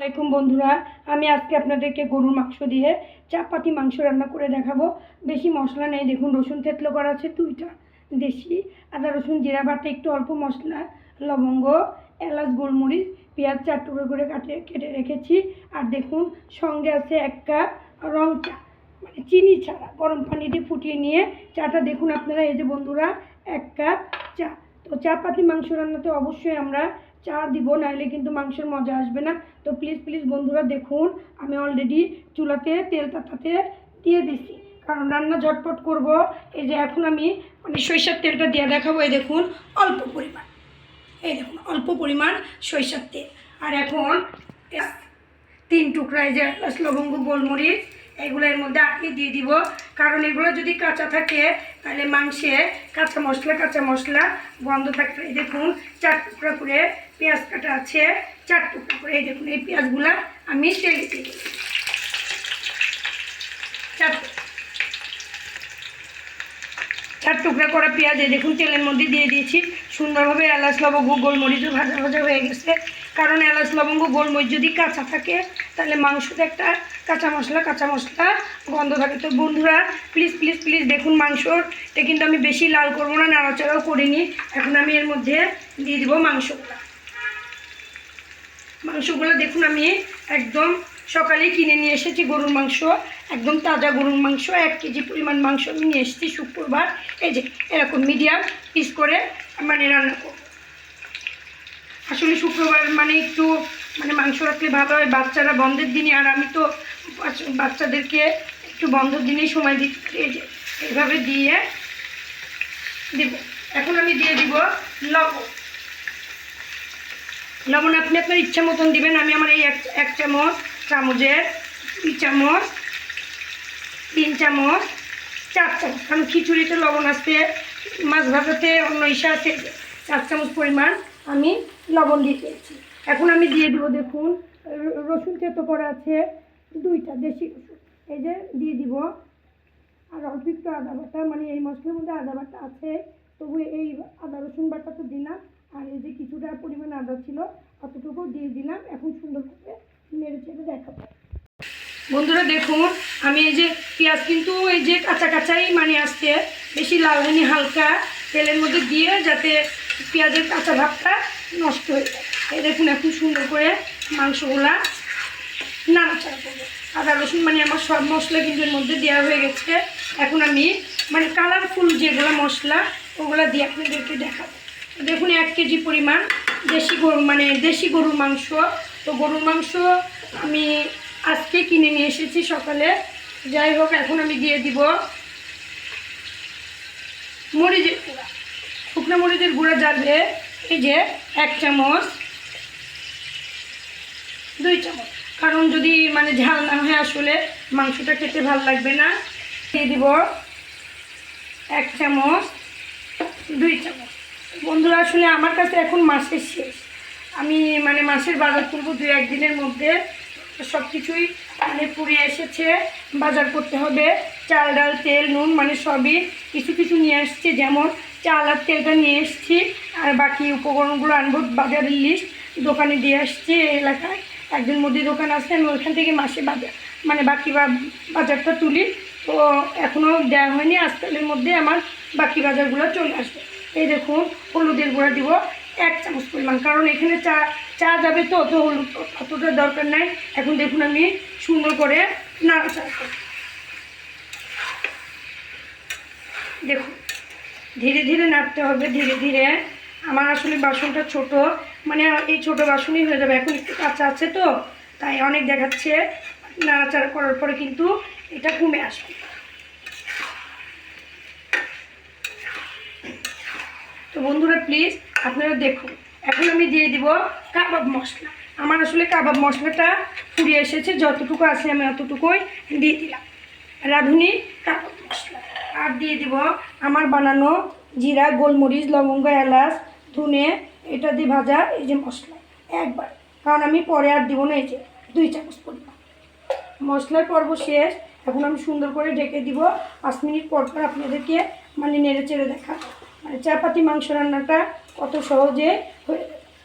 আলাইকুম বন্ধুরা, আমি আজকে আপনাদেরকে গরুর মাংস দিয়ে চাপাতি মাংস রান্না করে দেখাবো। বেশি মশলা নেই, দেখুন রসুন থেতলো করা আছে দুইটা, দেশি আদা, রসুন, জিরা বাটা, একটু অল্প মশলা, লবঙ্গ, এলাচ, গোলমরিচ, পেঁয়াজ চার টুকরো করে কাটে, কেটে রেখেছি। আর দেখুন সঙ্গে আছে এক কাপ রং চা মানে চিনি ছাড়া, গরম পানি দিয়ে ফুটিয়ে নিয়ে চাটা দেখুন আপনারা, এই যে বন্ধুরা, এক কাপ চা। তো চাপাতি মাংস রান্নাতে অবশ্যই আমরা চা দিব, নাহলে কিন্তু মাংসের মজা আসবে না। তো প্লিজ প্লিজ বন্ধুরা দেখুন, আমি অলরেডি চুলাতে তেল তাতাতে দিয়ে দিছি। কারণ রান্না ঝটপট করব। এই যে এখন আমি মানে সরিষার তেলটা দিয়ে দেখাবো, এই দেখুন, অল্প পরিমাণ। এই দেখুন, অল্প পরিমাণ সরিষার তেল। আর এখন তিন টুকরা এই যে লবঙ্গ, গোলমরিচ, এগুলো এর মধ্যে আটকে দিয়ে দিব। কারণ এগুলো যদি কাঁচা থাকে, তাহলে মাংসে কাঁচা মশলা কাঁচা মশলা গন্ধ এই দেখুন, চার টুকরা করে পেঁয়াজ কাটা আছে, চার টুকরা করে। এই দেখুন, এই পেঁয়াজগুলা আমি তেলে দেবো চার চার টুকরা করা পেঁয়াজ এই দেখুন তেলের মধ্যে দিয়ে দিয়েছি। সুন্দরভাবে এলাচ, লবঙ্গ, গোলমরিচও ভাজা ভাজা হয়ে গেছে। কারণ এলাচ, লবঙ্গ, গোলমরিচ যদি কাঁচা থাকে, তাহলে মাংসতে একটা কাঁচা মশলা কাঁচা মশলা গন্ধ থাকে। তো বন্ধুরা প্লিজ প্লিজ প্লিজ দেখুন মাংসটা কিন্তু আমি বেশি লাল করব না, নাড়াচাড়াও করিনি। এখন আমি এর মধ্যে দিয়ে দেবো মাংসগুলো। মাংসগুলো দেখুন, আমি একদম সকালে কিনে নিয়ে এসেছি গরুর মাংস, একদম তাজা গরুর মাংস, এক কেজি পরিমাণ মাংস আমি নিয়ে এসেছি শুক্রবার। এই যে, এরকম মিডিয়াম পিস করে মানে রান্না করব। আসলে শুক্রবার মানে একটু মানে মাংস রাখলে ভালো হয়, বাচ্চারা বন্ধের দিনে, আর আমি তো বাচ্চা- বাচ্চাদেরকে একটু বন্ধের দিনেই সময় দিচ্ছি এই যে, এইভাবে দিয়ে দেব। এখন আমি দিয়ে দিব লবণ। লবণ আপনি আপনার ইচ্ছা মতন দিবেন, আমি আমার এই এক চামচ চামচের দুই চামচ, তিন চামচ, চার চামচ, কারণ খিচুড়িতে লবণ আছে, মাছ ভাজাতে অন্য ইসা আছে, চার চামচ পরিমাণ আমি লবণ দিয়ে দিয়েছি। এখন আমি দিয়ে দেবো, দেখুন, রসুন তেতো করা আছে, দুইটা দেশি রসুন। এই যে দিয়ে দিব, আর অল্প একটু আদা বাটা মানে এই মশলার মধ্যে আদা বাটা আছে, তবু এই আদা রসুন বাটা তো দিলাম। আর এই যে কিছুটা পরিমাণ আদা ছিল অতটুকু দিয়ে দিলাম। এখন সুন্দর করে নেড়ে চেড়ে দেখাবো। বন্ধুরা, দেখুন, আমি এই যে পেঁয়াজ কিন্তু এই যে কাঁচা কাঁচাই মানে আসছে। বেশি লাল হয়নি, হালকা তেলের মধ্যে দিয়ে যাতে পেঁয়াজের কাঁচা ভাবটা নষ্ট হয়ে যায়। এই দেখুন এখন সুন্দর করে মাংসগুলা নাড়াচাড়া করব। আদা, রসুন মানে আমার সব মশলা কিন্তু এর মধ্যে দেওয়া হয়ে গেছে। এখন আমি মানে কালারফুল যেগুলো মশলা, ওগুলো দিয়ে আপনাদেরকে দেখাবো। দেখুন, এক কেজি পরিমাণ দেশি গরু মানে দেশি গরুর মাংস। তো গরুর মাংস আমি আজকে কিনে নিয়ে এসেছি সকালে। যাই হোক, এখন আমি দিয়ে দিব মরিচের গুঁড়া। শুকনো মরিচের গুঁড়া যাবে এই যে এক চামচ, দুই চামচ। কারণ যদি মানে ঝাল না হয় আসলে মাংসটা খেতে ভালো লাগবে না। দিয়ে দিব এক চামচ, দুই চামচ। বন্ধুরা, আসলে আমার কাছে এখন মাসের শেষ। আমি মানে মাসের বাজার করব দু একদিনের মধ্যে। সব কিছুই মানে পুড়িয়ে এসেছে। বাজার করতে হবে। চাল, ডাল, তেল, নুন মানে সবই কিছু কিছু নিয়ে আসছে। যেমন চাল আর তেলটা নিয়ে এসেছি। আর বাকি উপকরণগুলো আনব বাজারের লিস্ট দোকানে দিয়ে আসছি এলাকায়। একজন মুদি দোকান আছে, আমি ওইখান থেকে মাসে বাজার মানে বাকি বাজারটা তুলি। তো এখনও দেওয়া হয়নি। আজকালের মধ্যে আমার বাকি বাজারগুলো চলে আসবে। এই দেখুন, হলুদের গুঁড়া দিব, এক চামচ পরিমাণ। কারণ এখানে চা চা যাবে তো অত হলুদ অতটা দরকার নাই। এখন দেখুন আমি সুন্দর করে নাড়াচাড়া করব দেখুন, ধীরে ধীরে নাড়তে হবে, ধীরে ধীরে। আমার আসলে বাসনটা ছোট মানে এই ছোট বাসনই হয়ে যাবে। এখন একটু কাঁচা আছে তো, তাই অনেক দেখাচ্ছে। নাড়াচাড়া করার পরে কিন্তু এটা কমে আসবে। তো বন্ধুরা প্লিজ আপনারা দেখুন। এখন আমি দিয়ে দিব কাবাব মশলা। আমার আসলে কাবাব মশলাটা ফুরিয়ে এসেছে, যতটুকু আছে আমি অতটুকুই দিয়ে দিলাম। রাঁধুনি কাবাব মশলা। আর দিয়ে দিব আমার বানানো জিরা, গোলমরিচ, লবঙ্গ, এলাচ, ধুনে, এটা দিয়ে ভাজা এই যে মশলা। একবার। কারণ আমি পরে আর দিব না এই যে দুই চামচ পরিমাণ। মশলার পর্ব শেষ। এখন আমি সুন্দর করে ঢেকে দিব। পাঁচ মিনিট পর পর আপনাদেরকে মানে নেড়ে চেড়ে মানে চাপাতি মাংস রান্নাটা কত সহজে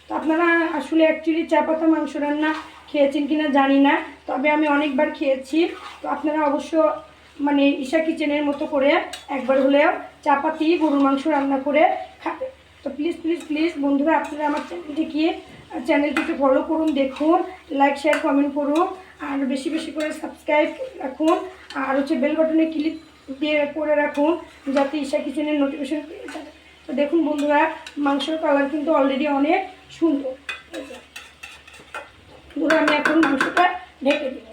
তো আপনারা আসলে অ্যাকচুয়ালি চাপাতা মাংস রান্না খেয়েছেন কিনা জানি না, তবে আমি অনেকবার খেয়েছি। তো আপনারা অবশ্য মানে ঈশা কিচেনের মতো করে একবার হলেও চাপাতি, গরুর মাংস রান্না করে খাবে তো প্লিজ প্লিজ প্লিজ বন্ধুরা, আপনারা আমার চ্যানেলটিকে চ্যানেলটিকে ফলো করুন, দেখুন লাইক শেয়ার কমেন্ট করুন, আর বেশি বেশি করে সাবস্ক্রাইব রাখুন, আর হচ্ছে বেল বাটনে ক্লিক দিয়ে করে রাখুন যাতে ঈশা কিচেনের নোটিফিকেশন পেয়ে যাবে তো দেখুন বন্ধুরা, মাংসের কালার কিন্তু অলরেডি অনেক সুন্দর। বন্ধুরা, আমি এখন মাংসটা ঢেকে দিব।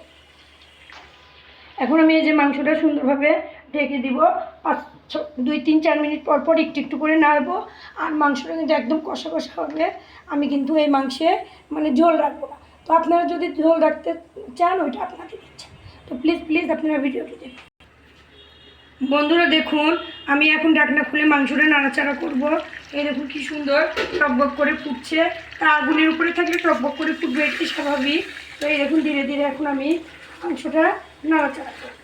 এখন আমি এই যে মাংসটা সুন্দরভাবে ঢেকে দিব। পাঁচ দুই, তিন, চার মিনিট পর পর একটু একটু করে নাড়বো। আর মাংসটা কিন্তু একদম কষা কষা হবে। আমি কিন্তু এই মাংসে মানে ঝোল রাখব না। তো আপনারা যদি ঝোল রাখতে চান, ওইটা আপনাদের ইচ্ছা। তো প্লিজ প্লিজ আপনারা ভিডিওটি দেখুন বন্ধুরা দেখুন, আমি এখন ডাকনা খুলে মাংসটা নাড়াচাড়া করব। এই দেখুন কি সুন্দর টকবক করে ফুটছে। তা আগুনের উপরে থাকলে টকবক করে ফুটবে এটি স্বাভাবিক। তো এই দেখুন, ধীরে ধীরে এখন আমি মাংসটা নাড়াচাড়া করব।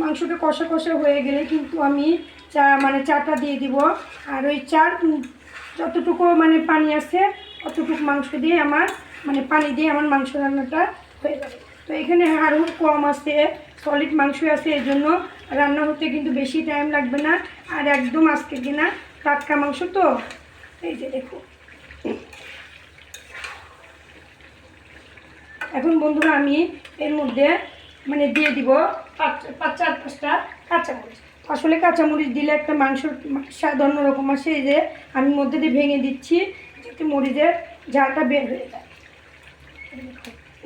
মাংসটা কষা কষা হয়ে গেলে কিন্তু আমি চা মানে চাটা দিয়ে দিব। আর ওই চার যতটুকু মানে পানি আছে, অতটুকু মাংস দিয়ে আমার মানে পানি দিয়ে আমার মাংস রান্নাটা হয়ে যাবে। তো এখানে আরও কম আছে সলিড মাংস আছে এর জন্য রান্না হতে কিন্তু বেশি টাইম লাগবে না, আর একদম আজকে কিনা টাটকা মাংস তো। এই যে দেখো। এখন বন্ধুরা আমি এর মধ্যে মানে দিয়ে দিব পাঁচ, চার পাঁচটা কাঁচামরিচ। আসলে কাঁচামরিচ দিলে একটা মাংসর স্বাদ অন্যরকম আসে, এই যে আমি মধ্যে দিয়ে ভেঙে দিচ্ছি, যাতে মরিচের ঝালটা বের হয়ে যায়।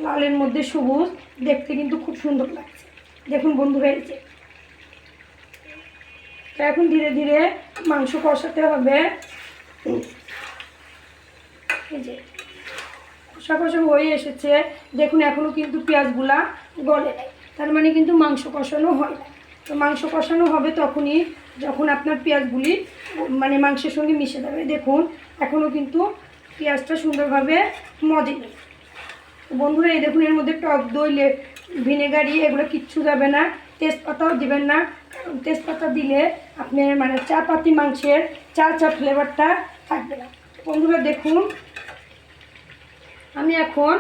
লালের মধ্যে সবুজ, দেখতে কিন্তু খুব সুন্দর লাগছে। দেখুন বন্ধুরা, এই যে তো এখন ধীরে ধীরে মাংস কষাতে হবে। কষা কষা হয়ে এসেছে। দেখুন এখনও কিন্তু পেঁয়াজগুলা গলে নাই। তার মানে কিন্তু মাংস কষানো হয় না তো মাংস কষানো হবে তখনই যখন আপনার পেঁয়াজগুলি মানে মাংসের সঙ্গে মিশে যাবে। দেখুন এখনও কিন্তু পেঁয়াজটা সুন্দরভাবে মজে নেই। বন্ধুরা, এই দেখুন, এর মধ্যে টক দই ভিনেগারি এগুলো কিচ্ছু যাবে না। তেজপাতাও দিবেন না। তেজপাতা দিলে আপনার মানে চা পাতি মাংসের, চা চা ফ্লেভারটা থাকবে না। বন্ধুরা দেখুন, আমি এখন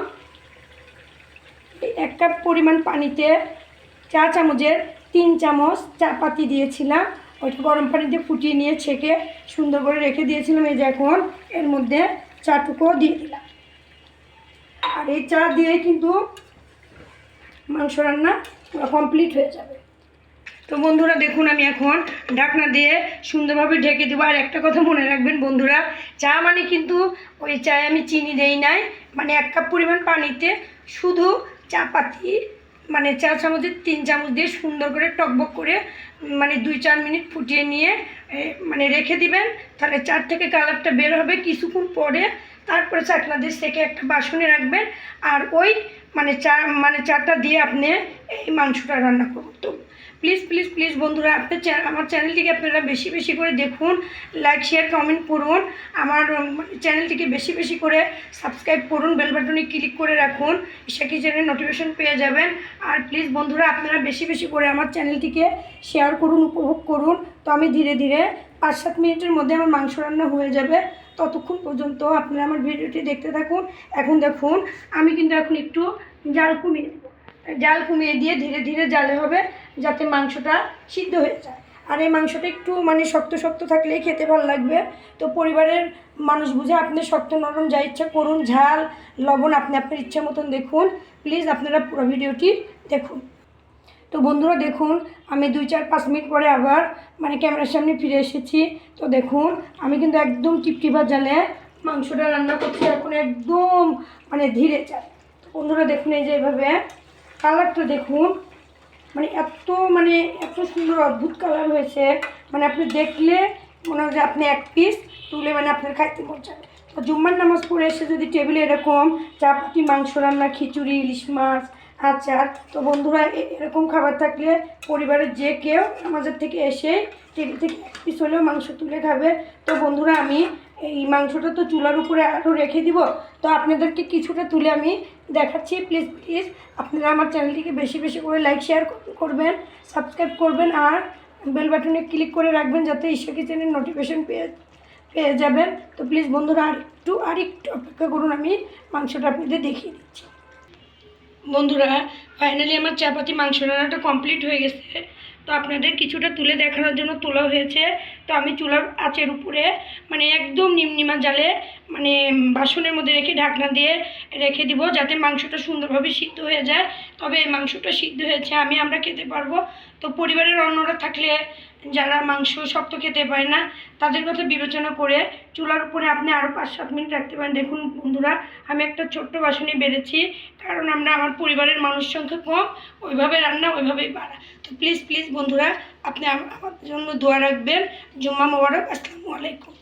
এক কাপ পরিমাণ পানিতে চা চামচের তিন চামচ চা পাতি দিয়েছিলাম। ওইটা গরম পানিতে ফুটিয়ে নিয়ে ছেঁকে সুন্দর করে রেখে দিয়েছিলাম। এই যে এখন এর মধ্যে চাটুকো দিয়ে দিলাম। আর এই চা দিয়ে কিন্তু মাংস রান্না কমপ্লিট হয়ে যাবে। তো বন্ধুরা দেখুন আমি এখন ঢাকনা দিয়ে সুন্দরভাবে ঢেকে দেবো। আর একটা কথা মনে রাখবেন বন্ধুরা, চা মানে কিন্তু ওই চায়ে আমি চিনি দেই নাই মানে এক কাপ পরিমাণ পানিতে শুধু চা পাতি মানে চা চামচের তিন চামচ দিয়ে সুন্দর করে টকবক করে মানে দুই চার মিনিট ফুটিয়ে নিয়ে মানে রেখে দিবেন। তাহলে চার থেকে কালারটা বের হবে কিছুক্ষণ পরে। তারপরে চাকনা দিয়ে সেকে একটা বাসনে রাখবেন। আর ওই মানে চা মানে চাটা দিয়ে আপনি এই মাংসটা রান্না করুন। তো প্লিজ প্লিজ প্লিজ বন্ধুরা, আপনার চ্যানেল আমার চ্যানেলটিকে আপনারা বেশি বেশি করে দেখুন লাইক শেয়ার কমেন্ট করুন, আমার চ্যানেলটিকে বেশি বেশি করে সাবস্ক্রাইব করুন বেল বাটনে ক্লিক করে রাখুন ঈশা কিচেনের নোটিফিকেশন পেয়ে যাবেন, আর প্লিজ বন্ধুরা, আপনারা বেশি বেশি করে আমার চ্যানেলটিকে শেয়ার করুন, উপভোগ করুন, তো আমি ধীরে ধীরে পাঁচ সাত মিনিটের মধ্যে আমার মাংস রান্না হয়ে যাবে, ততক্ষণ পর্যন্ত আপনারা আমার ভিডিওটি দেখতে থাকুন, এখন দেখুন, আমি কিন্তু এখন একটু জাল কমিয়ে দেবো জাল কমিয়ে দিয়ে ধীরে ধীরে জালে হবে যাতে মাংসটা সিদ্ধ হয়ে যায়। আর এই মাংসটা একটু মানে শক্ত শক্ত থাকলেই খেতে ভালো লাগবে। তো পরিবারের মানুষ বুঝে আপনি শক্ত নরম যা ইচ্ছা করুন, ঝাল, লবণ আপনি আপনার ইচ্ছা মতন দেখুন। প্লিজ আপনারা পুরো ভিডিওটি দেখুন। তো বন্ধুরা দেখুন, আমি দুই চার পাঁচ মিনিট পরে আবার মানে ক্যামেরার সামনে ফিরে এসেছি। তো দেখুন, আমি কিন্তু একদম টিপটিপা জালে মাংসটা রান্না করছি, এখন একদম মানে ধীরে তো বন্ধুরা দেখুন এই যে এভাবে কালারটা দেখুন। মানে এত মানে এত সুন্দর অদ্ভুত কালার হয়েছে। মানে আপনি দেখলে মনে হয় যে আপনি এক পিস তুলে মানে আপনার খাইতে মন তো জুম্মার নামাজ পড়ে এসে যদি টেবিলে এরকম চাপাতি, মাংস রান্না, খিচুড়ি, ইলিশ মাছ, আচার, তো বন্ধুরা এরকম খাবার থাকলে পরিবারের যে কেউ আমাদের থেকে এসে টেবিল থেকে এক পিস হলেও মাংস তুলে খাবে। তো বন্ধুরা আমি এই মাংসটা তো চুলার উপরে আরও রেখে দিব। তো আপনাদেরকে কিছুটা তুলে আমি দেখাচ্ছি। প্লিজ প্লিজ আপনারা আমার চ্যানেলটিকে বেশি বেশি করে লাইক শেয়ার করবেন সাবস্ক্রাইব করবেন, আর বেল বাটনে ক্লিক করে রাখবেন যাতে ঈশ্বর কিচেনের নোটিফিকেশন পেয়ে পেয়ে যাবেন। তো প্লিজ বন্ধুরা, আর একটু আর একটু অপেক্ষা করুন, আমি মাংসটা আপনাদের দেখিয়ে দিচ্ছি। বন্ধুরা ফাইনালি আমার চাপাতি মাংস রান্নাটা কমপ্লিট হয়ে গেছে। তো আপনাদের কিছুটা তুলে দেখানোর জন্য তোলা হয়েছে। তো আমি চুলার আঁচের উপরে মানে একদম নিমনিমা জালে মানে বাসনের মধ্যে রেখে ঢাকনা দিয়ে রেখে দিব যাতে মাংসটা সুন্দরভাবে সিদ্ধ হয়ে যায়। তবে এই মাংসটা সিদ্ধ হয়েছে, আমি আমরা খেতে পারব। তো পরিবারের অন্যরা থাকলে যারা মাংস শক্ত খেতে পারে না, তাদের কথা বিবেচনা করে চুলার উপরে আপনি আরও পাঁচ সাত মিনিট রাখতে পারেন। দেখুন বন্ধুরা, আমি একটা ছোট্ট বাসনে বেড়েছি, কারণ আমরা আমার পরিবারের মানুষ সংখ্যা কম, ওইভাবে রান্না ওইভাবেই বাড়া। তো প্লিজ প্লিজ বন্ধুরা, আপনি আমার জন্য দোয়া রাখবেন। জুম্মা মোবারক, আসসালামু আলাইকুম।